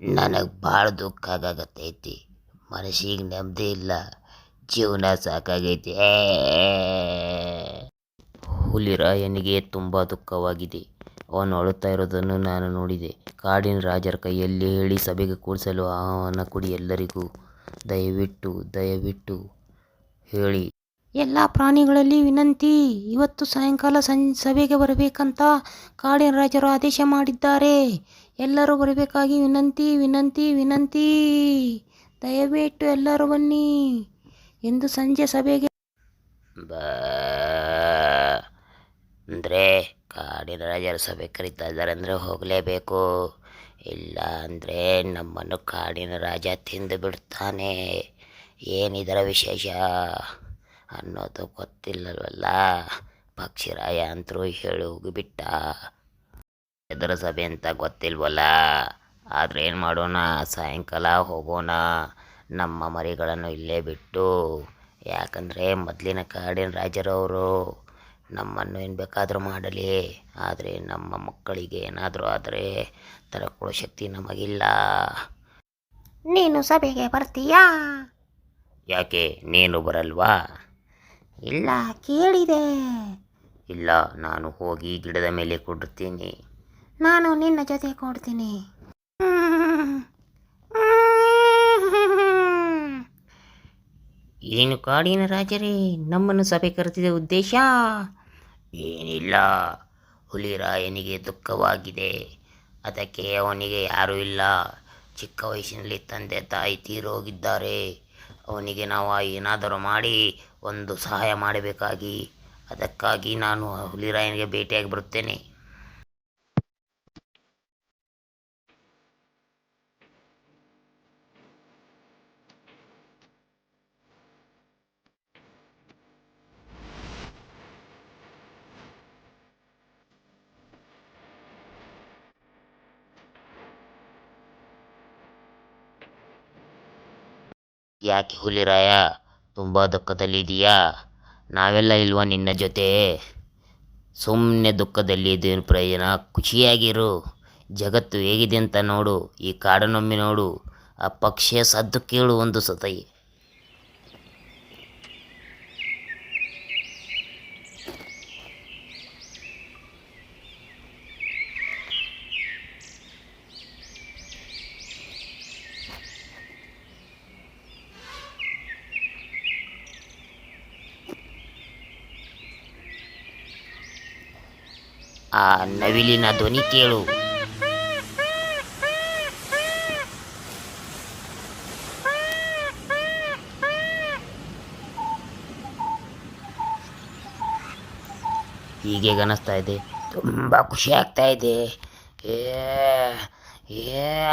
ನನಗೆ ಭಾಳ ದುಃಖ ಆಗಾಕತ್ತೈತಿ ಮನಸ್ಸಿಗೆ ನೆಮ್ಮದಿ ಇಲ್ಲ. ಜೀವನ ಸಾಕಾಗೈತಿ. ಹುಲಿರಾಯನಿಗೆ ತುಂಬ ದುಃಖವಾಗಿದೆ. ಅವನು ಅಳುತ್ತಾ ಇರೋದನ್ನು ನಾನು ನೋಡಿದೆ. ಕಾಡಿನ ರಾಜರ ಕೈಯಲ್ಲಿ ಹೇಳಿ ಸಭೆಗೆ ಕೂರಿಸಲು ಆಹ್ವಾನ ಕೊಡಿ ಎಲ್ಲರಿಗೂ. ದಯವಿಟ್ಟು ದಯವಿಟ್ಟು ಹೇಳಿ. ಎಲ್ಲ ಪ್ರಾಣಿಗಳಲ್ಲಿ ವಿನಂತಿ. ಇವತ್ತು ಸಾಯಂಕಾಲ ಸಂ ಸಭೆಗೆ ಬರಬೇಕಂತ ಕಾಡಿನ ರಾಜರು ಆದೇಶ ಮಾಡಿದ್ದಾರೆ. ಎಲ್ಲರೂ ಬರಬೇಕಾಗಿ ವಿನಂತಿ ವಿನಂತಿ ವಿನಂತಿ. ದಯವಿಟ್ಟು ಎಲ್ಲರೂ ಬನ್ನಿ. ಎಂದು ಸಂಜೆ ಸಭೆಗೆ ಅಂದರೆ ಕಾಡಿನ ರಾಜರ ಸಭೆ ಕರೀತಾ ಇದ್ದಾರೆ ಅಂದರೆ ಹೋಗಲೇಬೇಕು. ಇಲ್ಲ ಅಂದರೆ ನಮ್ಮನ್ನು ಕಾಡಿನ ರಾಜ ತಿಂದು ಬಿಡ್ತಾನೆ. ಏನಿದರ ವಿಶೇಷ? ಅನ್ನೋದು ಗೊತ್ತಿಲ್ಲವಲ್ಲ ಪಕ್ಷಿರಾಯ ಅಂತರೂ ಹೇಳಿ ಹೋಗಿಬಿಟ್ಟ. ಎದುರ ಸಭೆ ಅಂತ ಗೊತ್ತಿಲ್ವಲ್ಲ? ಆದರೆ ಏನು ಮಾಡೋಣ? ಸಾಯಂಕಾಲ ಹೋಗೋಣ. ನಮ್ಮ ಮರಿಗಳನ್ನು ಇಲ್ಲೇ ಬಿಟ್ಟು. ಯಾಕಂದರೆ ಮೊದಲಿನ ಕಾಡಿನ ರಾಜರವರು ನಮ್ಮನ್ನು ಏನು ಬೇಕಾದರೂ ಮಾಡಲಿ. ಆದರೆ ನಮ್ಮ ಮಕ್ಕಳಿಗೆ ಏನಾದರೂ ಆದರೆ ತರಕೊಳ್ಳೋ ಶಕ್ತಿ ನಮಗಿಲ್ಲ. ನೀನು ಸಭೆಗೆ ಬರ್ತೀಯಾ? ಯಾಕೆ? ನೀನು ಬರಲ್ವಾ? ಇಲ್ಲ ಕೇಳಿದೆ. ಇಲ್ಲ ನಾನು ಹೋಗಿ ಗಿಡದ ಮೇಲೆ ಕೊಡುತ್ತೀನಿ ನಾನು ನಿನ್ನ ಜೊತೆ ಕೊಡ್ತೀನಿ. ಏನು ಕಾಡಿನ ರಾಜರೇ, ನಮ್ಮನ್ನು ಸಭೆ ಕರೆಸಿದ ಉದ್ದೇಶ? ಏನಿಲ್ಲ. ಹುಲಿರಾಯನಿಗೆ ದುಃಖವಾಗಿದೆ. ಅದಕ್ಕೆ ಅವನಿಗೆ ಯಾರೂ ಇಲ್ಲ. ಚಿಕ್ಕ ವಯಸ್ಸಿನಲ್ಲಿ ತಂದೆ ತಾಯಿ ತೀರೋಗಿದ್ದಾರೆ. ಅವನಿಗೆ ನಾವು ಏನಾದರೂ ಮಾಡಿ ಒಂದು ಸಹಾಯ ಮಾಡಬೇಕಾಗಿ. ಅದಕ್ಕಾಗಿ ನಾನು ಹುಲಿರಾಯನಿಗೆ ಭೇಟಿಯಾಗಿ ಬರುತ್ತೇನೆ. ಯಾಕೆ ಹುಲಿರಾಯ? ತುಂಬ ದುಃಖದಲ್ಲಿದೆಯಾ ನಾವೆಲ್ಲ ಇಲ್ವಾ ನಿನ್ನ ಜೊತೆ? ಸುಮ್ಮನೆ ದುಃಖದಲ್ಲಿ ಇದೇನು ಪ್ರಯೋಜನ ಖುಷಿಯಾಗಿರು. ಜಗತ್ತು ಹೇಗಿದೆ ಅಂತ ನೋಡು, ಈ ಕಾಡನೊಮ್ಮೆ ನೋಡು. ಆ ಪಕ್ಷಿಯ ಸದ್ದು ಕೇಳು ಒಂದು ಸತೈ. ಆ ನವಿಲಿನ ಧ್ವನಿ ಕೇಳು. ಹೀಗೆ ಅನಿಸ್ತಾ ಇದೆ. ತುಂಬ ಖುಷಿ ಆಗ್ತಾ ಇದೆ. ಏ, ಏ.